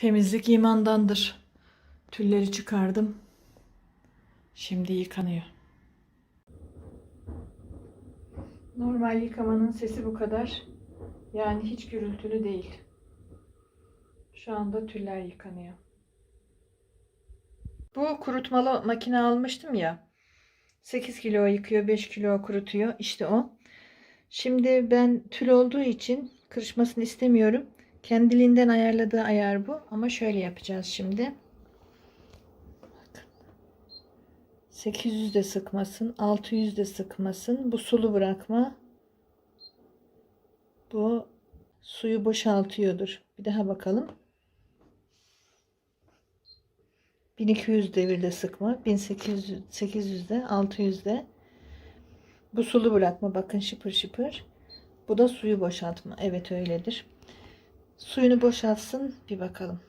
Temizlik imandandır. Tülleri çıkardım. Şimdi yıkanıyor. Normal yıkamanın sesi bu kadar. Yani hiç gürültülü değil. Şu anda tüller yıkanıyor. Bu kurutmalı makine almıştım ya. 8 kilo yıkıyor, 5 kilo kurutuyor. İşte o. Şimdi ben tül olduğu için kırışmasını istemiyorum. Kendiliğinden ayarladığı ayar bu. Ama şöyle yapacağız şimdi. Bakın. 800 de sıkmasın. 600 de sıkmasın. Bu sulu bırakma. Bu suyu boşaltıyordur. Bir daha bakalım. 1200 devirde sıkma. 1800 800'de 600'de. Bu sulu bırakma. Bakın şıpır şıpır. Bu da suyu boşaltma. Evet öyledir. Suyunu boşaltsın. Bir bakalım.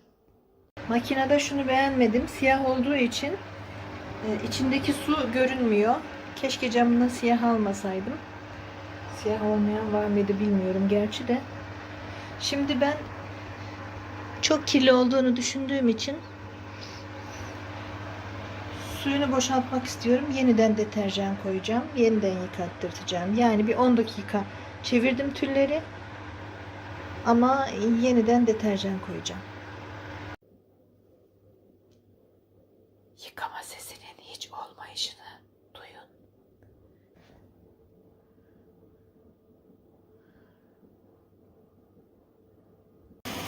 Makinede şunu beğenmedim. Siyah olduğu için e, içindeki su görünmüyor. Keşke camını siyah almasaydım. Siyah olmayan var mıydı bilmiyorum gerçi de. Şimdi ben çok kirli olduğunu düşündüğüm için suyunu boşaltmak istiyorum. Yeniden deterjan koyacağım. Yeniden yıkattırtacağım. Yani bir 10 dakika çevirdim tülleri. Ama yeniden deterjan koyacağım. Yıkama sesinin hiç olmayışını duyun.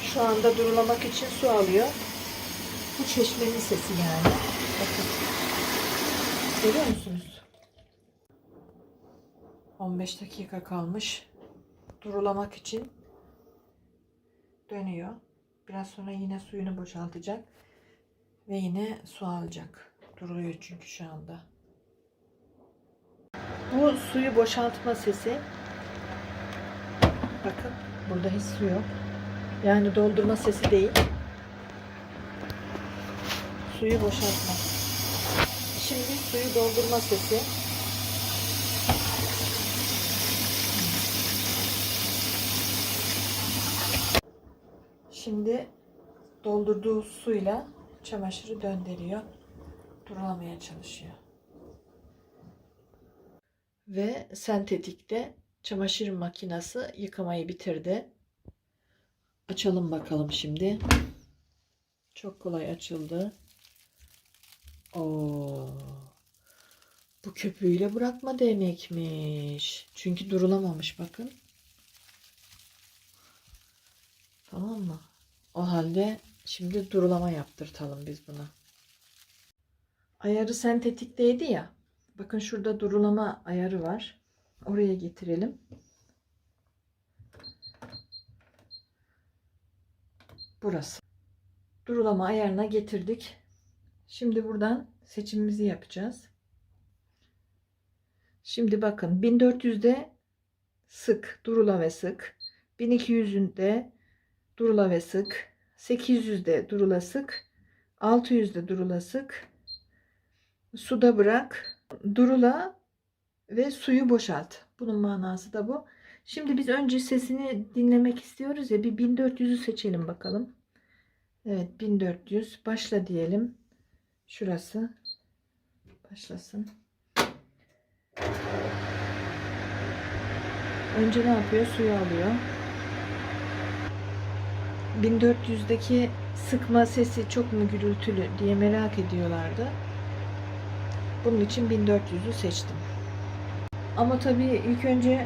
Şu anda durulamak için su alıyor. Bu çeşmenin sesi yani. Bakın. Görüyor musunuz? 15 dakika kalmış. Durulamak için dönüyor. Biraz sonra yine suyunu boşaltacak. Ve yine su alacak. Duruluyor çünkü şu anda. Bu suyu boşaltma sesi. Bakın burada hiç su yok. Yani doldurma sesi değil. Suyu boşaltma. Şimdi suyu doldurma sesi. Şimdi doldurduğu suyla çamaşırı döndürüyor. Durulamaya çalışıyor. Ve sentetikte çamaşır makinesi yıkamayı bitirdi. Açalım bakalım şimdi. Çok kolay açıldı. Oo. Bu köpüğüyle bırakma demekmiş. Çünkü durulamamış bakın. Tamam mı? O halde şimdi durulama yaptırtalım biz buna. Ayarı sentetikteydi ya. Bakın şurada durulama ayarı var. Oraya getirelim. Burası. Durulama ayarına getirdik. Şimdi buradan seçimimizi yapacağız. Şimdi bakın 1400'de sık, durula ve sık. 1200'ünde durula ve sık. 800'de durula sık. 600'de durula sık. Suda bırak. Durula ve suyu boşalt. Bunun manası da bu. Şimdi biz önce sesini dinlemek istiyoruz ya bir 1400'ü seçelim bakalım. Evet 1400 başla diyelim. Şurası başlasın. Önce ne yapıyor? Suyu alıyor. 1400'deki sıkma sesi çok mu gürültülü diye merak ediyorlardı. Bunun için 1400'ü seçtim. Ama tabii ilk önce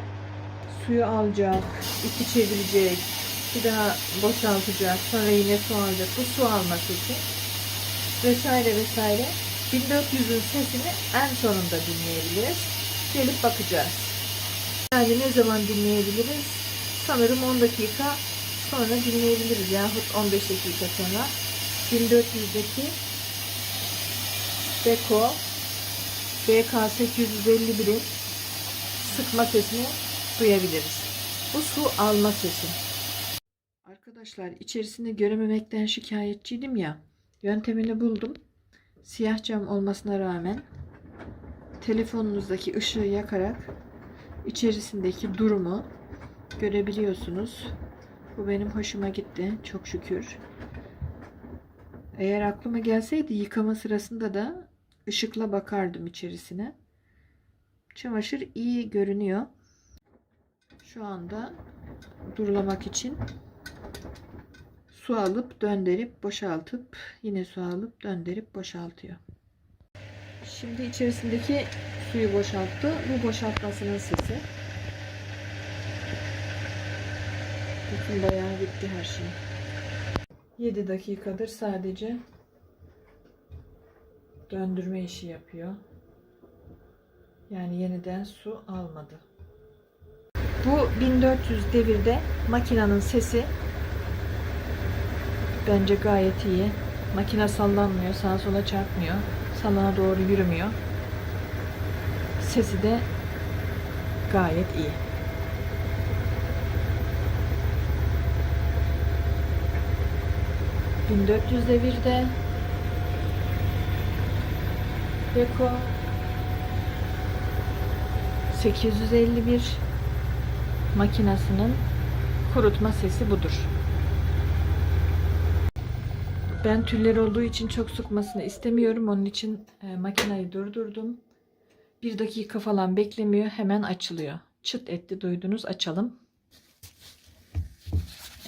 suyu alacak, ipi çevirecek, bir daha boşaltacak, sonra yine su alacak. Bu su alması için vesaire vesaire. 1400'ün sesini en sonunda dinleyebiliriz. Gelip bakacağız. Yani ne zaman dinleyebiliriz? Sanırım 10 dakika sonra dinleyebiliriz yahut 15 dakika sonra 1400'deki Beko BK851'in sıkma sesini duyabiliriz. Bu su alma sesi. Arkadaşlar içerisini görememekten şikayetçiydim ya. Yöntemini buldum. Siyah cam olmasına rağmen telefonunuzdaki ışığı yakarak içerisindeki durumu görebiliyorsunuz. Bu benim hoşuma gitti. Çok şükür. Eğer aklıma gelseydi yıkama sırasında da ışıkla bakardım içerisine. Çamaşır iyi görünüyor. Şu anda durulamak için su alıp döndürüp boşaltıp yine su alıp döndürüp boşaltıyor. Şimdi içerisindeki suyu boşalttı. Bu boşaltmasının sesi. Bakın bayağı gitti her şey. 7 dakikadır sadece döndürme işi yapıyor. Yani yeniden su almadı. Bu 1400 devirde makinenin sesi bence gayet iyi. Makine sallanmıyor, sağa sola çarpmıyor, salana doğru yürümüyor. Sesi de gayet iyi. ...1400 devirde... Beko... 851 makinasının kurutma sesi budur. Ben tüller olduğu için çok sıkmasını istemiyorum. Onun için e, makinayı durdurdum. Bir dakika falan beklemiyor. Hemen açılıyor. Çıt etti duydunuz. Açalım.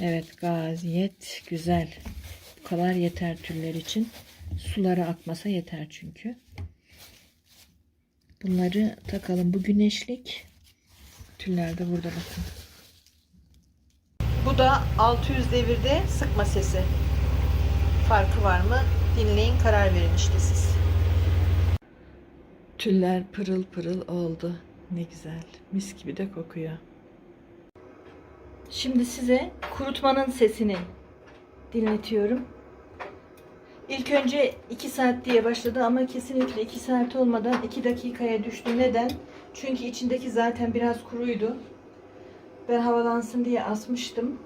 Evet gayet güzel. Bu kadar yeter tüller için. Sulara akmasa yeter çünkü. Bunları takalım. Bu güneşlik. Tüller de burada bakın. Bu da 600 devirde sıkma sesi. Farkı var mı? Dinleyin karar verin işte siz. Tüller pırıl pırıl oldu. Ne güzel. Mis gibi de kokuyor. Şimdi size kurutmanın sesini dinletiyorum. İlk önce 2 saat diye başladı ama kesinlikle 2 saat olmadan 2 dakikaya düştü. Neden? Çünkü içindeki zaten biraz kuruydu. Ben havalansın diye asmıştım.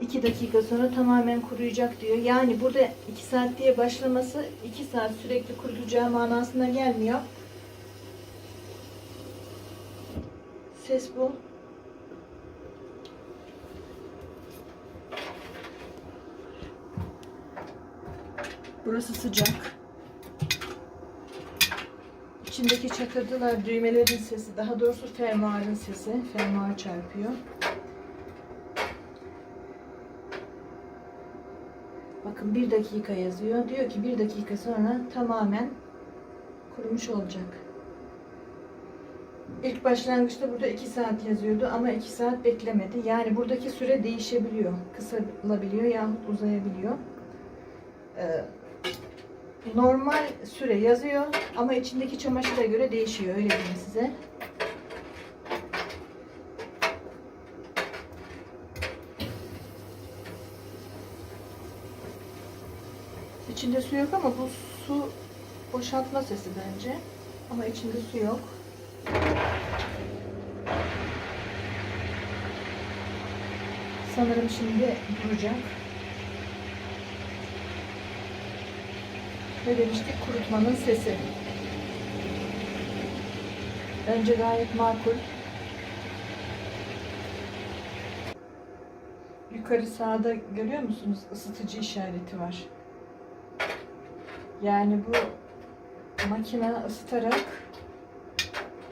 2 dakika sonra tamamen kuruyacak diyor. Yani burada 2 saat diye başlaması 2 saat sürekli kurutacağı manasına gelmiyor. Ses bu. Burası sıcak. İçindeki çakırdılar düğmelerin sesi. Daha doğrusu fermuarın sesi. Fermuar çarpıyor. Bakın bir dakika yazıyor. Diyor ki bir dakika sonra tamamen kurumuş olacak. İlk başlangıçta burada 2 saat yazıyordu ama 2 saat beklemedi. Yani buradaki süre değişebiliyor. Kısalabiliyor yahut uzayabiliyor. Ee, normal süre yazıyor ama içindeki çamaşıra göre değişiyor. Öyle diyeyim size. İçinde su yok ama bu su boşaltma sesi bence. Ama içinde su yok. Sanırım şimdi duracak. Ne demiştik? Kurutmanın sesi. Bence gayet makul. Yukarı sağda görüyor musunuz? Isıtıcı işareti var. Yani bu makine ısıtarak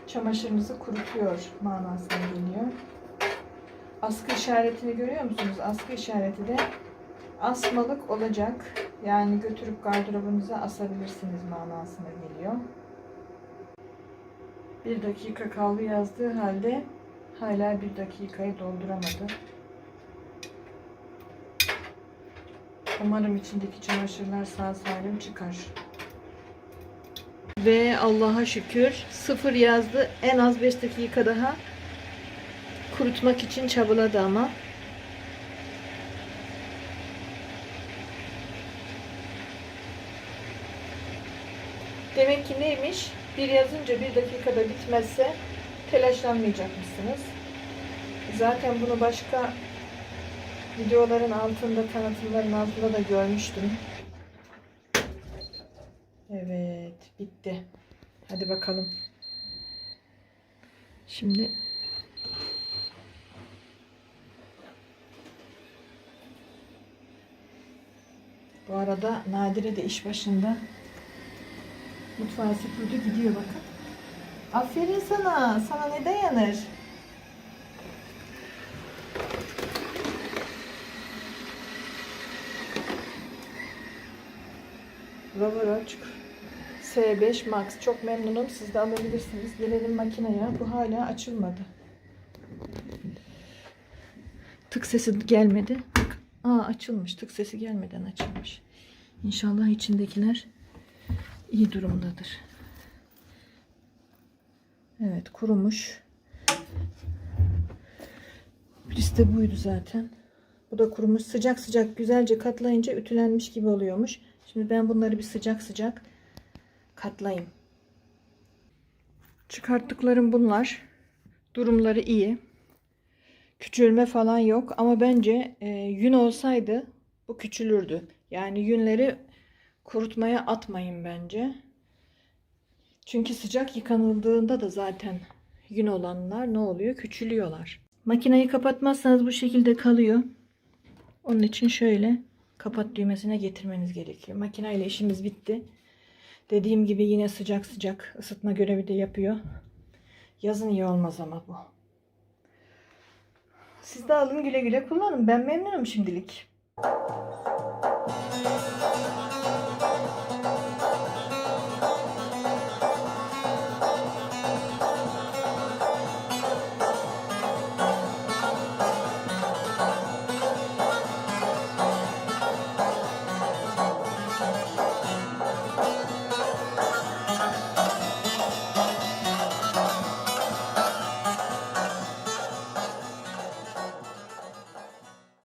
çamaşırınızı kurutuyor manasına geliyor. Askı işaretini görüyor musunuz? Askı işareti de asmalık olacak. Yani götürüp gardırobunuza asabilirsiniz manasına geliyor. Bir dakika kaldı yazdığı halde hala bir dakikayı dolduramadı. Umarım içindeki çamaşırlar sağ salim çıkar. Ve Allah'a şükür sıfır yazdı. En az 5 dakika daha kurutmak için çabaladı ama. Ki neymiş? Bir yazınca bir dakikada bitmezse telaşlanmayacakmışsınız. Zaten bunu başka videoların altında, tanıtımların altında da görmüştüm. Evet, bitti. Hadi bakalım. Şimdi Bu arada Nadire de iş başında. Mutfağı süpürdü gidiyor bakın. Aferin sana. Sana ne dayanır? Rovoroç S5 Max. Çok memnunum. Siz de alabilirsiniz. Gelelim makineye. Bu hala açılmadı. Tık sesi gelmedi. Aa açılmış. Tık sesi gelmeden açılmış. İnşallah içindekiler iyi durumdadır. Evet kurumuş. Birisi de buydu zaten. Bu da kurumuş. Sıcak sıcak güzelce katlayınca ütülenmiş gibi oluyormuş. Şimdi ben bunları bir sıcak sıcak katlayayım. Çıkarttıklarım bunlar. Durumları iyi. Küçülme falan yok ama bence e, yün olsaydı bu küçülürdü. Yani yünleri kurutmaya atmayın bence. Çünkü sıcak yıkanıldığında da zaten yün olanlar ne oluyor? Küçülüyorlar. Makineyi kapatmazsanız bu şekilde kalıyor. Onun için şöyle kapat düğmesine getirmeniz gerekiyor. Makineyle işimiz bitti. Dediğim gibi yine sıcak sıcak ısıtma görevi de yapıyor. Yazın iyi olmaz ama bu. Siz de alın güle güle kullanın. Ben memnunum şimdilik.